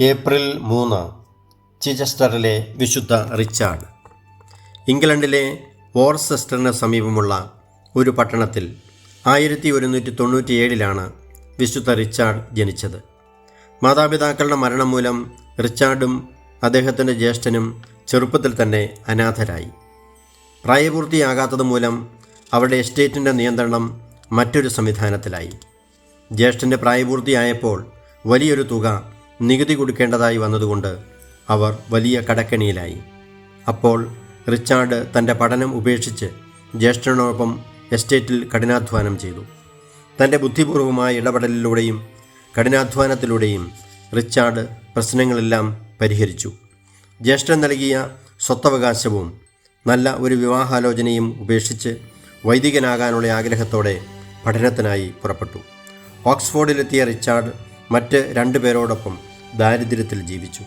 April മൂന്ന് ചിച്ചസ്റ്ററിലെ വിശുദ്ധ Richard. ഇംഗ്ലണ്ടിലെ വോർസെസ്റ്ററിന് സമീപമുള്ള ഒരു പട്ടണത്തിൽ ആയിരത്തി ഒരുന്നൂറ്റി തൊണ്ണൂറ്റിയേഴിലാണ് വിശുദ്ധ റിച്ചാർഡ് ജനിച്ചത്. മാതാപിതാക്കളുടെ മരണം മൂലം റിച്ചാർഡും അദ്ദേഹത്തിന്റെ ജ്യേഷ്ഠനും ചെറുപ്പത്തിൽ തന്നെ അനാഥരായി. പ്രായപൂർത്തിയാകാത്തത് മൂലം അവരുടെ എസ്റ്റേറ്റിന്റെ നിയന്ത്രണം മറ്റൊരു സംവിധാനത്തിലായി. ജ്യേഷ്ഠന്റെ പ്രായപൂർത്തിയായപ്പോൾ വലിയൊരു തുക നികുതി കൊടുക്കേണ്ടതായി വന്നതുകൊണ്ട് അവർ വലിയ കടക്കണിയിലായി. അപ്പോൾ റിച്ചാർഡ് തന്റെ പഠനം ഉപേക്ഷിച്ച് ജ്യേഷ്ഠനോടൊപ്പം എസ്റ്റേറ്റിൽ കഠിനാധ്വാനം ചെയ്തു. തന്റെ ബുദ്ധിപൂർവമായ ഇടപെടലിലൂടെയും കഠിനാധ്വാനത്തിലൂടെയും റിച്ചാർഡ് പ്രശ്നങ്ങളെല്ലാം പരിഹരിച്ചു. ജ്യേഷ്ഠൻ നൽകിയ സ്വത്തവകാശവും നല്ല ഒരു വിവാഹാലോചനയും ഉപേക്ഷിച്ച് വൈദികനാകാനുള്ള ആഗ്രഹത്തോടെ പഠനത്തിനായി പുറപ്പെട്ടു. ഓക്സ്ഫോർഡിലെത്തിയ റിച്ചാർഡ് മറ്റ് രണ്ടു പേരോടൊപ്പം ദാരിദ്ര്യത്തിൽ ജീവിച്ചു.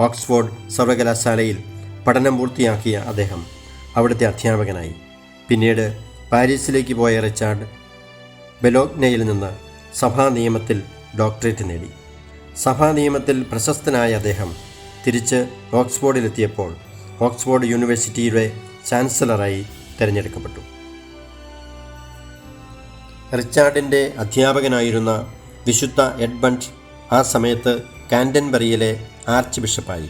ഓക്സ്ഫോർഡ് സർവകലാശാലയിൽ പഠനം പൂർത്തിയാക്കിയ അദ്ദേഹം അവിടുത്തെ അധ്യാപകനായി. പിന്നീട് പാരീസിലേക്ക് പോയ റിച്ചാർഡ് ബെലോഗ്നയിൽ നിന്ന് സഭാ നിയമത്തിൽ ഡോക്ടറേറ്റ് നേടി. സഭാ നിയമത്തിൽ പ്രശസ്തനായ അദ്ദേഹം തിരിച്ച് ഓക്സ്ഫോർഡിലെത്തിയപ്പോൾ ഓക്സ്ഫോർഡ് യൂണിവേഴ്സിറ്റിയുടെ ചാൻസലറായി തിരഞ്ഞെടുക്കപ്പെട്ടു. റിച്ചാർഡിന്റെ അധ്യാപകനായിരുന്ന വിശുദ്ധ എഡ്മണ്ട് ആ സമയത്ത് കാൻഡൻബറിയിലെ ആർച്ച് ബിഷപ്പായി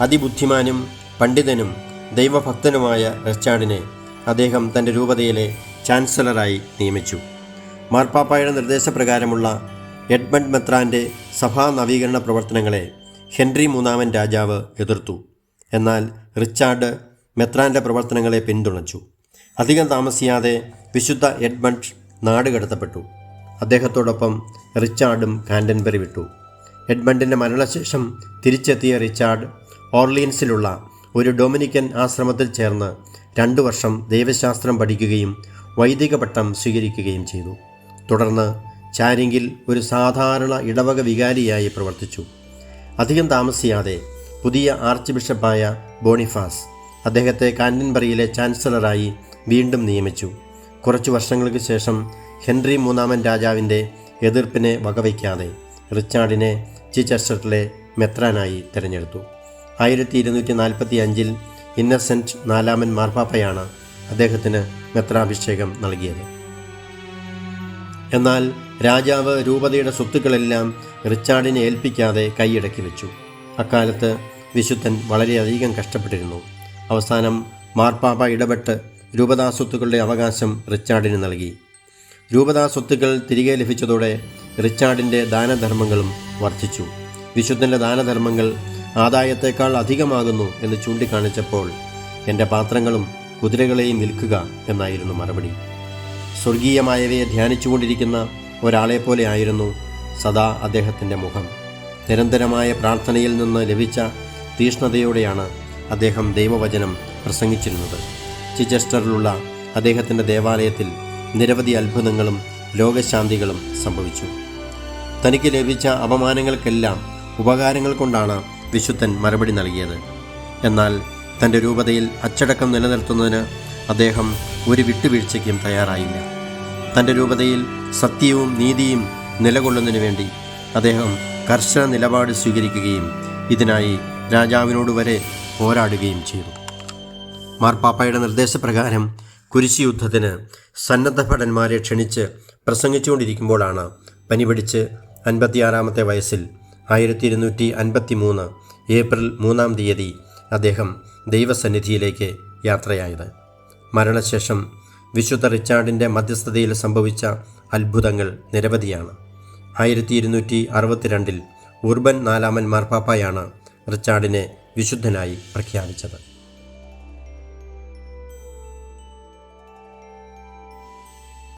അതിബുദ്ധിമാനും പണ്ഡിതനും ദൈവഭക്തനുമായ റിച്ചാർഡിനെ അദ്ദേഹം തന്റെ രൂപതയിലെ ചാൻസലറായി നിയമിച്ചു. മാർപ്പാപ്പായുടെ നിർദ്ദേശപ്രകാരമുള്ള എഡ്മണ്ട് മെത്രാന്റെ സഭാ നവീകരണ പ്രവർത്തനങ്ങളെ ഹെൻറി മൂന്നാമൻ രാജാവ് എതിർത്തു. എന്നാൽ റിച്ചാർഡ് മെത്രാന്റെ പ്രവർത്തനങ്ങളെ പിന്തുണച്ചു. അധികം താമസിയാതെ വിശുദ്ധ എഡ്മണ്ട് നാട് കടത്തപ്പെട്ടു അദ്ദേഹത്തോടൊപ്പം റിച്ചാർഡും കാൻഡൻബറി വിട്ടു. എഡ്മണ്ടിന്റെ മരണശേഷം തിരിച്ചെത്തിയ റിച്ചാർഡ് ഓർലിയൻസിലുള്ള ഒരു ഡൊമിനിക്കൻ ആശ്രമത്തിൽ ചേർന്ന് രണ്ടു വർഷം ദൈവശാസ്ത്രം പഠിക്കുകയും വൈദിക പട്ടം സ്വീകരിക്കുകയും ചെയ്തു. തുടർന്ന് ചാരിങ്കിൽ ഒരു സാധാരണ ഇടവക വികാരിയായി പ്രവർത്തിച്ചു. അധികം താമസിയാതെ പുതിയ ആർച്ച് ബിഷപ്പായ ബോണിഫാസ് അദ്ദേഹത്തെ കാൻഡൻബറിയിലെ ചാൻസലറായി വീണ്ടും നിയമിച്ചു. കുറച്ചു വർഷങ്ങൾക്ക് ശേഷം ഹെൻറി മൂന്നാമൻ രാജാവിന്റെ എതിർപ്പിനെ വകവയ്ക്കാതെ റിച്ചാർഡിനെ ചിച്ചസ്റ്ററിലെ മെത്രാനായി തിരഞ്ഞെടുത്തു. ആയിരത്തി ഇരുന്നൂറ്റി നാൽപ്പത്തി അഞ്ചിൽ ഇന്നസെന്റ് നാലാമൻ മാർപ്പാപ്പയാണ് അദ്ദേഹത്തിന് മെത്രാഭിഷേകം നൽകിയത്. എന്നാൽ രാജാവ് രൂപതയുടെ സ്വത്തുക്കളെല്ലാം റിച്ചാർഡിനെ ഏൽപ്പിക്കാതെ കൈയടക്കി വെച്ചു. അക്കാലത്ത് വിശുദ്ധൻ വളരെയധികം കഷ്ടപ്പെട്ടിരുന്നു. അവസാനം മാർപ്പാപ്പ ഇടപെട്ട് രൂപതാ സ്വത്തുക്കളുടെ അവകാശം റിച്ചാർഡിന് നൽകി. രൂപതാസ്വത്തുക്കൾ തിരികെ ലഭിച്ചതോടെ റിച്ചാർഡിന്റെ ദാനധർമ്മങ്ങളും വർദ്ധിച്ചു. വിശുദ്ധന്റെ ദാനധർമ്മങ്ങൾ ആദായത്തേക്കാൾ അധികമാകുന്നു എന്ന് ചൂണ്ടിക്കാണിച്ചപ്പോൾ എന്റെ പാത്രങ്ങളും കുതിരകളെയും വിൽക്കുക എന്നായിരുന്നു മറുപടി. സ്വർഗീയമായവയെ ധ്യാനിച്ചുകൊണ്ടിരിക്കുന്ന ഒരാളെപ്പോലെ ആയിരുന്നു സദാ അദ്ദേഹത്തിന്റെ മുഖം. നിരന്തരമായ പ്രാർത്ഥനയിൽ നിന്ന് ലഭിച്ച തീഷ്ണതയോടെയാണ് അദ്ദേഹം ദൈവവചനം പ്രസംഗിച്ചിരുന്നത്. ചിച്ചസ്റ്ററിലുള്ള അദ്ദേഹത്തിന്റെ ദേവാലയത്തിൽ നിരവധി അത്ഭുതങ്ങളും ലോകശാന്തികളും സംഭവിച്ചു. തനിക്ക് ലഭിച്ച അപമാനങ്ങൾക്കെല്ലാം ഉപകാരങ്ങൾ കൊണ്ടാണ് വിശുദ്ധൻ മറുപടി നൽകിയത്. എന്നാൽ തന്റെ രൂപതയിൽ അച്ചടക്കം നിലനിർത്തുന്നതിന് അദ്ദേഹം ഒരു വിട്ടുവീഴ്ചയ്ക്കും തയ്യാറായില്ല. തന്റെ രൂപതയിൽ സത്യവും നീതിയും നിലകൊള്ളുന്നതിന് വേണ്ടി അദ്ദേഹം കർശന നിലപാട് സ്വീകരിക്കുകയും ഇതിനായി രാജാവിനോട് വരെ പോരാടുകയും ചെയ്തു. മാർപ്പാപ്പയുടെ നിർദ്ദേശപ്രകാരം കുരിശി യുദ്ധത്തിന് സന്നദ്ധ ഭടന്മാരെ ക്ഷണിച്ച് പ്രസംഗിച്ചുകൊണ്ടിരിക്കുമ്പോഴാണ് പനി പിടിച്ച് അൻപത്തിയാറാമത്തെ വയസ്സിൽ ആയിരത്തി ഇരുന്നൂറ്റി അൻപത്തി മൂന്ന് ഏപ്രിൽ മൂന്നാം തീയതി അദ്ദേഹം ദൈവസന്നിധിയിലേക്ക് യാത്രയായത്. മരണശേഷം വിശുദ്ധ റിച്ചാർഡിന്റെ മധ്യസ്ഥതയിൽ സംഭവിച്ച അത്ഭുതങ്ങൾ നിരവധിയാണ്. ആയിരത്തി ഇരുന്നൂറ്റി അറുപത്തിരണ്ടിൽ ഉർബൻ നാലാമൻ മാർപ്പാപ്പായാണ് റിച്ചാർഡിനെ വിശുദ്ധനായി പ്രഖ്യാപിച്ചത്.